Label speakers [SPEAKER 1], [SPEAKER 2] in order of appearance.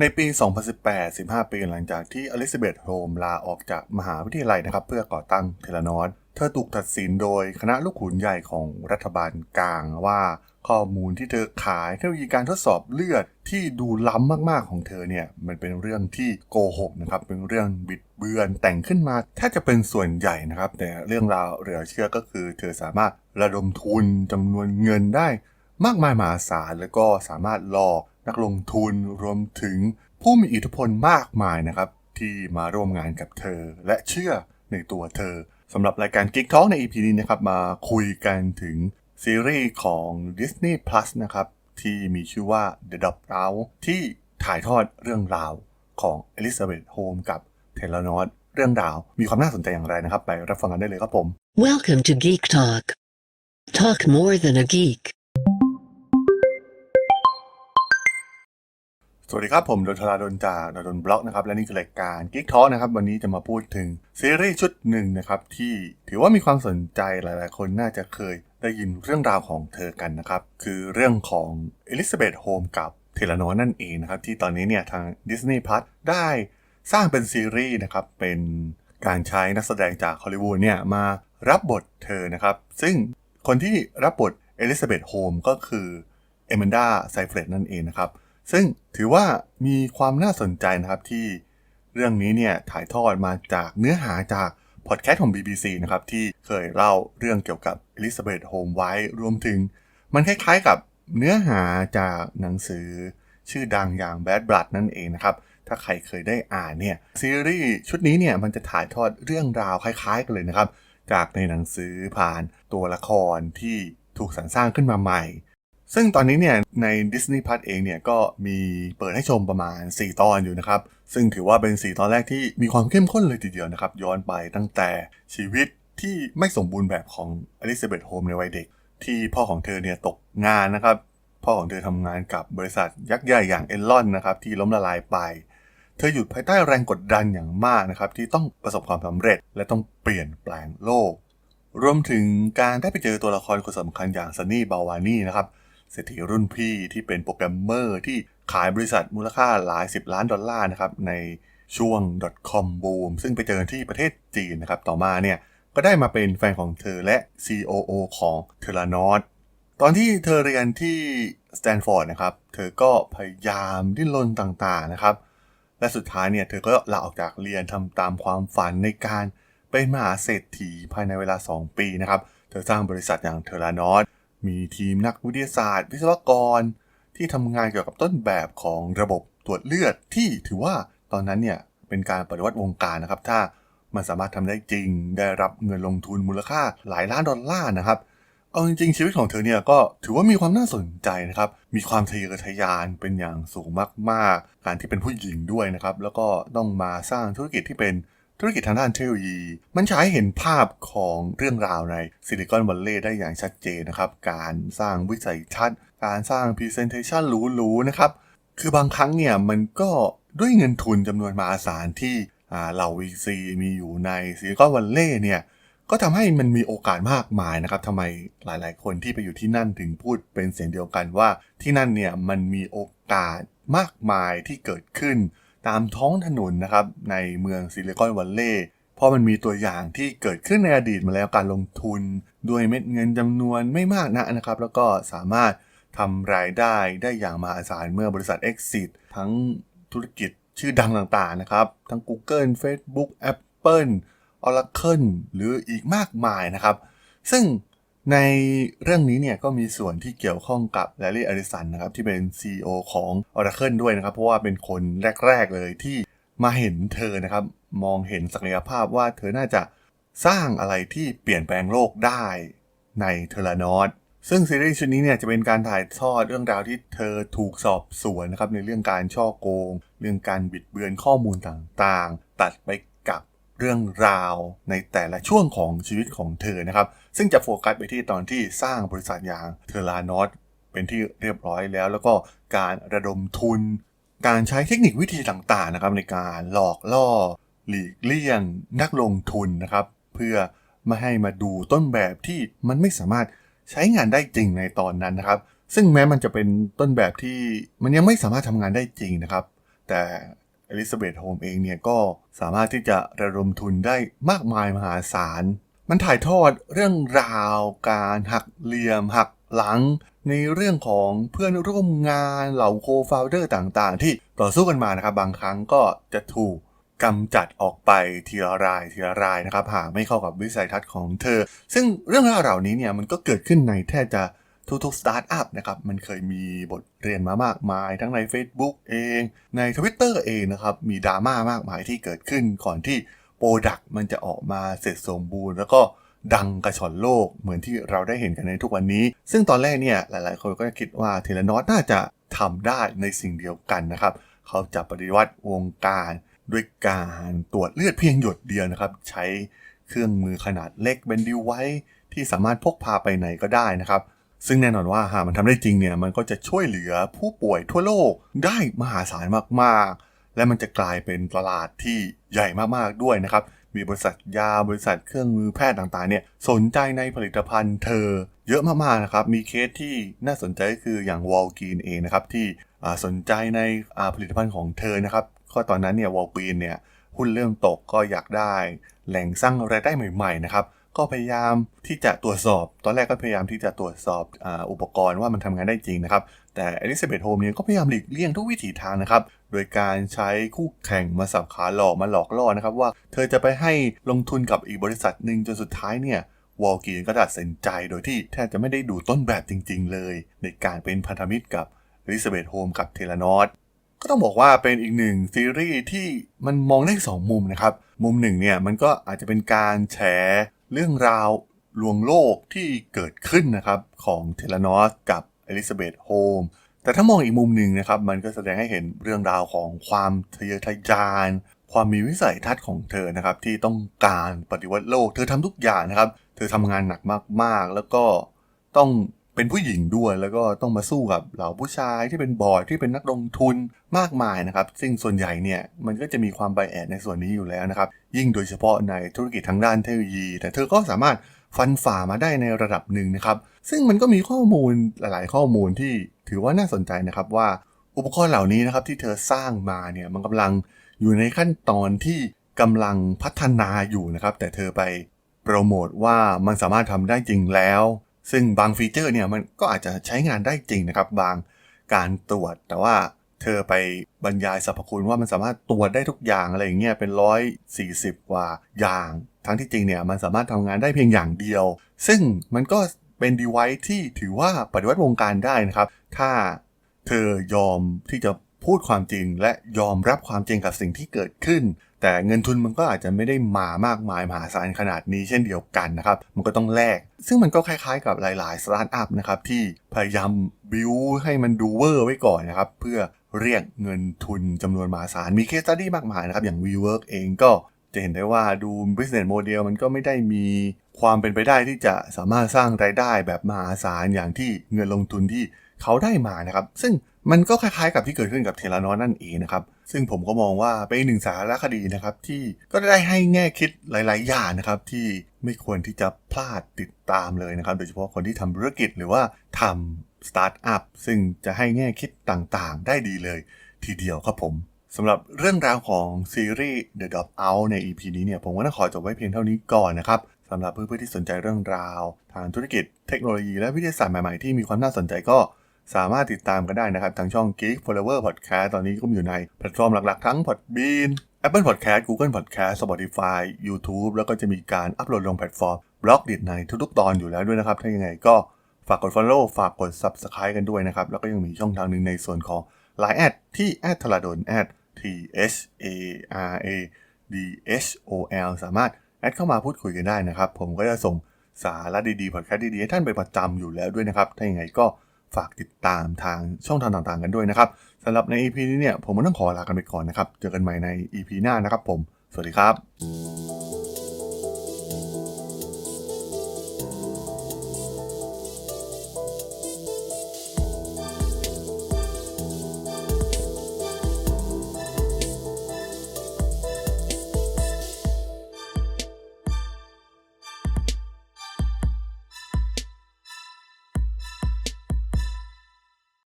[SPEAKER 1] ในปี 2018 15 ปีหลังจากที่อลิซาเบธโฮมลาออกจากมหาวิทยาลัยนะครับ เพื่อก่อตั้งเทเลนอสเธอถูกตัดสินโดยคณะลูกขุนใหญ่ของรัฐบาลกลางว่าข้อมูลที่เธอขายเทคโนโลยีการทดสอบเลือดที่ดูล้ำมากๆของเธอเนี่ยมันเป็นเรื่องที่โกหกนะครับเป็นเรื่องบิดเบือนแต่งขึ้นมาแทบจะเป็นส่วนใหญ่นะครับ แต่เรื่องราวเหลือเชื่อก็คือ เธอสามารถระดมทุนจำนวนเงินได้มากมายมหาศาลแล้วก็สามารถหลอก นักลงทุนรวมถึงผู้มีอิทธิพลมากมายนะครับ ที่มาร่วมงานกับเธอ และเชื่อในตัวเธอสำหรับรายการ Geek Talk ใน EP นี้นะครับ มาคุยกันถึงซีรีส์ของ Disney Plus นะครับ ที่มีชื่อว่า The Dog Out ที่ถ่ายทอดเรื่องราวของ Elizabeth Holmes กับเทเลนอสเรื่องราวมีความน่าสนใจอย่างไรนะครับ ไปรับฟังกันได้เลยครับผม
[SPEAKER 2] Welcome to Geek Talk. Talk more than a geek.
[SPEAKER 1] สวัสดีครับ ผมดนทราดนจากดนบล็อกนะครับและนี่คือรายการ Geek Talk นะครับวันนี้จะมาพูดถึงซีรีส์ชุดหนึ่งนะครับที่ถือว่ามีความสนใจหลายๆ คนน่าจะเคยได้ยินเรื่องราวของเธอกันนะครับ คือเรื่องของเอลิซาเบธโฮมกับเทเลนอนั่นเองนะครับ ที่ตอนนี้เนี่ยทาง Disney Plus ได้สร้างเป็นซีรีส์นะครับ เป็นการใช้นักแสดงจากฮอลลีวูดเนี่ยมารับบทเธอนะครับ ซึ่งคนที่รับบทเอลิซาเบธโฮมก็คือเอม a นดาไซเฟรดนั่นเองนะครับ ซึ่งถือว่ามีความน่าสนใจนะครับที่เรื่องนี้เนี่ยถ่ายทอดมาจากเนื้อหาจากพอดแคสต์ของ BBC นะครับที่เคยเล่าเรื่องเกี่ยวกับอลิซาเบธโฮมไว้รวมถึง มันคล้ายๆกับเนื้อหาจากหนังสือชื่อดังอย่าง Bad Blood นั่นเองนะครับ ถ้าใครเคยได้อ่านเนี่ยซีรีส์ชุดนี้เนี่ยมันจะถ่ายทอดเรื่องราวคล้าย ๆ กันเลยนะครับ จากในหนังสือผ่านตัวละครที่ถูกสรรสร้างขึ้นมาใหม่ ซึ่งตอนนี้เนี่ยใน Disney Plus เองเนี่ยก็มีเปิดให้ชมประมาณ 4 ตอนอยู่นะครับ ซึ่งถือว่าเป็น 4 ตอนแรกที่มีความเข้มข้นเลยทีเดียวนะครับ ย้อนไปตั้งแต่ชีวิตที่ไม่สมบูรณ์แบบของอลิซาเบธโฮมในวัยเด็ก ที่พ่อของเธอเนี่ยตกงานนะครับ พ่อของเธอทำงานกับบริษัทยักษ์ใหญ่อย่างเอลลอนนะครับที่ล้มละลายไป เธออยู่ภายใต้แรงกดดันอย่างมากนะครับที่ต้องประสบความสำเร็จ และต้องเปลี่ยนแปลงโลก รวมถึงการได้ไปเจอตัวละครคนสำคัญอย่างซันนี่บาวานี่นะครับ เศรษฐีรุ่นพี่ที่เป็นโปรแกรมเมอร์ที่ขายบริษัทมูลค่าหลาย 10 ล้านดอลลาร์นะครับในช่วง .com boom ซึ่งไปเจอที่ประเทศจีนนะครับ ต่อมาเนี่ยก็ได้มาเป็นแฟนของเธอและ COO ของเทเลนอ t ตอนที่เธอเรียนที่สแตนฟอร์ดนะครับ เธอก็พยายามดิ้นรนต่างๆนะครับ และสุดท้ายเนี่ยเธอก็ลาออกจากเรียนทำตามความฝันในการเป็นมหาเศรษฐีภายในเวลา 2 ปีนะครับ เธอสร้างบริษัทอย่างเทเลนอ t มีทีมนักวิทยาศาสตร์ วิศวกร ที่ทำงานเกี่ยวกับต้นแบบของระบบตรวจเลือดที่ถือว่าตอนนั้นเนี่ยเป็นการปฏิวัติวงการนะครับ ถ้ามันสามารถทำได้จริง ได้รับเงินลงทุนมูลค่าหลายล้านดอลลาร์นะครับ เอาจริงๆ ชีวิตของเธอเนี่ยก็ถือว่ามีความน่าสนใจนะครับ มีความทะเยอทะยานเป็นอย่างสูงมากๆ การที่เป็นผู้หญิงด้วยนะครับ แล้วก็ต้องมาสร้างธุรกิจที่เป็น ธุรกิจทางด้านเทคโนโลยี มันใช้เห็นภาพของเรื่องราวในซิลิคอนวัลเลย์ได้อย่างชัดเจนนะครับ การสร้างวิสัยทัศน์การสร้างพรีเซนเทชันหรูๆนะครับ คือบางครั้งเนี่ยมันก็ด้วยเงินทุนจำนวนมหาศาลที่อ่าเหล่า VC มีอยู่ในซิลิคอนวัลเลย์เนี่ยก็ทำให้มันมีโอกาสมากมายนะครับทำไมหลายๆ คนที่ไปอยู่ที่นั่นถึงพูดเป็นเสียงเดียวกันว่าที่นั่นเนี่ยมันมีโอกาสมากมายที่เกิดขึ้น ตามท้องถนนนะครับในเมืองซิลิคอนวัลเลย์เพราะมันมีตัวอย่างที่เกิดขึ้นในอดีตมาแล้วการลงทุน ด้วยเม็ดเงินจำนวนไม่มากนะนะครับ แล้วก็สามารถทำรายได้ได้อย่างมหาศาลเมื่อบริษัท Exit ทั้งธุรกิจชื่อดังต่างๆนะครับ ทั้ง Google Facebook Apple Oracle หรืออีกมากมายนะครับ ซึ่ง ในเรื่องนี้เนี่ยก็มีส่วนที่เกี่ยวข้องกับแลลี่อริสันนะครับที่เป็น CEO ของ Oracle ด้วยนะครับ เพราะว่าเป็นคนแรก ๆ เลยที่มาเห็นเธอนะครับ มองเห็นศักยภาพว่าเธอน่าจะสร้างอะไรที่เปลี่ยนแปลงโลกได้ในเทเลนอ t ซึ่งซีรีส์ชุดนี้เนี่ยจะเป็นการถ่ายทอดเรื่องราวที่เธอถูกสอบสวนนะครับในเรื่องการช่อโกง เรื่องการบิดเบือนข้อมูลต่างๆ ตัดไปกับเรื่องราวในแต่ละช่วงของชีวิตของเธอนะครับ ซึ่งจะโฟกัสไปที่ตอนที่สร้างบริษัทอย่างเทลานอ t เป็นที่เรียบร้อยแล้ว แล้วก็การระดมทุน การใช้เทคนิควิธีต่างๆนะครับในการหลอกล่อ หลีกเลี่ยงนักลงทุนนะครับ เพื่อไม่ให้มาดูต้นแบบที่มันไม่สามารถใช้งานได้จริงในตอนนั้นนะครับ ซึ่งแม้มันจะเป็นต้นแบบที่มันยังไม่สามารถทำงานได้จริงนะครับ แต่อลิซาเบธโฮมเองเนี่ยก็สามารถที่จะระดมทุนได้มากมายมหาศาล มันถ่ายทอดเรื่องราวการหักเหลี่ยมหักหลัง ในเรื่องของเพื่อนร่วมงานเหล่าโคฟาวเดอร์ต่างๆ ที่ต่อสู้กันมานะครับ บางครั้งก็จะถูกกำจัดออกไปทีละรายทีละรายนะครับหากไม่เข้ากับวิสัยทัศน์ของเธอ ซึ่งเรื่องราวเหล่านี้เนี่ยมันก็เกิดขึ้นในแทบจะทุกๆสตาร์ทอัพนะครับมันเคยมีบทเรียนมามากมาย ทั้งใน Facebook เอง ใน Twitter เองนะครับมีดราม่ามากมายที่เกิดขึ้นก่อนที่ โปรดักต์มันจะออกมาเสร็จสมบูรณ์ แล้วก็ดังกระชอนโลกเหมือนที่เราได้เห็นกันในทุกวันนี้ ซึ่งตอนแรกเนี่ยหลายๆ คนก็คิดว่าเทเลนอสน่าจะทำได้ในสิ่งเดียวกันนะครับ เขาจะปฏิวัติวงการด้วยการตรวจเลือดเพียงหยดเดียวนะครับ ใช้เครื่องมือขนาดเล็กเป็นดิวไว้ที่สามารถพกพาไปไหนก็ได้นะครับ ซึ่งแน่นอนว่าหากมันทำได้จริงเนี่ยมันก็จะช่วยเหลือผู้ป่วยทั่วโลกได้มหาศาลมากๆ และมันจะกลายเป็นตลาดที่ใหญ่มากๆด้วยนะครับ มีบริษัทยาบริษัทเครื่องมือแพทย์ต่างๆเนี่ยสนใจในผลิตภัณฑ์เธอเยอะมากๆนะครับ มีเคสที่น่าสนใจก็คืออย่างวอลกีนเองนะครับที่สนใจในผลิตภัณฑ์ของเธอนะครับก็ตอนนั้นเนี่ยวอลกีนเนี่ยหุ้นเริ่มตกก็อยากได้ แหล่งสร้างรายได้ใหม่ๆนะครับก็พยายามที่จะตรวจสอบ ตอนแรกก็พยายามที่จะตรวจสอบออุปกรณ์ว่ามันทำงานได้จริงนะครับ แต่อลิซาเบธโฮมเนี่ยก็พยายามหลีกเลี่ยงทุกวิถีทางนะครับ โดยการใช้คู่แข่งมาสับขาหลอกมาหลอกล่อนะครับว่าเธอจะไปให้ลงทุนกับอีกบริษัทหนึ่งจนสุดท้ายเนี่ยวอลกีนก็ตัดสินใจโดยที่แทบจะไม่ได้ดูต้นแบบจริง ๆ เลย ในการเป็นพันธมิตรกับอลิซาเบธโฮมกับเทเลนอสก็ต้องบอกว่าเป็นอีกหนึ่งซีรีส์ที่มันมองได้สองมุมนะครับ มุมหนึ่งเนี่ยมันก็อาจจะเป็นการแฉเรื่องราวลวงโลกที่เกิดขึ้นนะครับ ของเทเลนอสกับอลิซาเบธโฮม แต่ถ้ามองอีกมุมหนึ่งนะครับ มันก็แสดงให้เห็นเรื่องราวของความทะเยอทะยาน ความมีวิสัยทัศน์ของเธอนะครับ ที่ต้องการปฏิวัติโลก เธอทำทุกอย่างนะครับ เธอทำงานหนักมากๆ แล้วก็ต้องเป็นผู้หญิงด้วย แล้วก็ต้องมาสู้กับเหล่าผู้ชายที่เป็นบอร์ดที่เป็นนักลงทุนมากมายนะครับ ซึ่งส่วนใหญ่เนี่ยมันก็จะมีความไบแอดในส่วนนี้อยู่แล้วนะครับ ยิ่งโดยเฉพาะในธุรกิจทางด้านเทคโนโลยี แต่เธอก็สามารถฟันฝ่ามาได้ในระดับหนึ่งนะครับ ซึ่งมันก็มีข้อมูลหลาย ๆ ข้อมูลที่ ถือว่าน่าสนใจนะครับว่าอุปกรณ์เหล่านี้นะครับที่เธอสร้างมาเนี่ยมันกำลังอยู่ในขั้นตอนที่กำลังพัฒนาอยู่นะครับ แต่เธอไปโปรโมทว่ามันสามารถทำได้จริงแล้ว ซึ่งบางฟีเจอร์เนี่ยมันก็อาจจะใช้งานได้จริงนะครับบางการตรวจ แต่ว่าเธอไปบรรยายสรรพคุณว่ามันสามารถตรวจได้ทุกอย่างอะไรอย่างเงี้ยเป็นร้อยสี่สิบกว่าอย่าง ทั้งที่จริงเนี่ยมันสามารถทำงานได้เพียงอย่างเดียว ซึ่งมันก็ เป็น device ที่ถือว่าปฏิวัติวงการได้นะครับ ถ้าเธอยอมที่จะพูดความจริง และยอมรับความจริงกับสิ่งที่เกิดขึ้น แต่เงินทุนมันก็อาจจะไม่ได้มามากมายมหาศาลขนาดนี้เช่นเดียวกันนะครับ มันก็ต้องแลก ซึ่งมันก็คล้ายๆกับหลายๆสตาร์ทอัพนะครับที่พยายามบิวให้มันดูเวอร์ไว้ก่อนนะครับ เพื่อเรียกเงินทุนจำนวนมหาศาล มีเคสตัดดี้มากมายนะครับ อย่าง WeWork เองก็จะเห็นได้ว่าดู business model มันก็ไม่ได้มี ความเป็นไปได้ที่จะสามารถสร้างรายได้แบบมหาศาลอย่างที่เงินลงทุนที่เขาได้มานะครับ ซึ่งมันก็คล้ายๆกับที่เกิดขึ้นกับเทเลนอนนั่นเองนะครับ ซึ่งผมก็มองว่าเป็นหนึ่งสารคดีนะครับ ที่ก็ได้ให้แง่คิดหลาย ๆ อย่างนะครับ ที่ไม่ควรที่จะพลาดติดตามเลยนะครับ โดยเฉพาะคนที่ทำธุรกิจหรือว่าทำสตาร์ทอัพซึ่งจะให้แง่คิดต่างๆ ได้ดีเลย ทีเดียวครับผมสำหรับเรื่องราวของซีรีส์ The Drop Out ใน EP นี้เนี่ยผมก็ต้องขอจบไว้เพียงเท่านี้ก่อนนะครับ สำหรับเพื่อนๆที่สนใจเรื่องราว ทางธุรกิจเทคโนโลยีและวิทยาศาสตร์ใหม่ๆที่มีความน่าสนใจก็สามารถติดตามกันได้นะครับ ทางช่อง Geek Flower Podcast ตอนนี้ก็มีอยู่ในแพลตฟอร์มหลักๆ ทั้ง Podbean Apple Podcast Google Podcast Spotify YouTube แล้วก็จะมีการอัปโหลดลงแพลตฟอร์มบล็อกดิในทุกๆ ตอนอยู่แล้วด้วยนะครับ ถ้ายังไงก็ฝากกด Follow ฝากกด Subscribe กันด้วยนะครับ แล้วก็ยังมีช่องทางหนึ่งในส่วนของ Line แอดที่แอดทราดนแอด T H A R A D H O L สามารถ ดเข้ามาพูดคุยกันได้นะครับ ผมก็จะส่งสาระดีๆพอดแคสต์ดีๆให้ท่านไปประจำอยู่แล้วด้วยนะครับ ถ้าอย่างไรก็ฝากติดตามทางช่องทางต่างๆ กันด้วยนะครับสำหรับใน EP นี้เนี่ยผมก็ต้องขอลากันไปก่อนนะครับ เจอกันใหม่ใน EP หน้านะครับผม สวัสดีครับ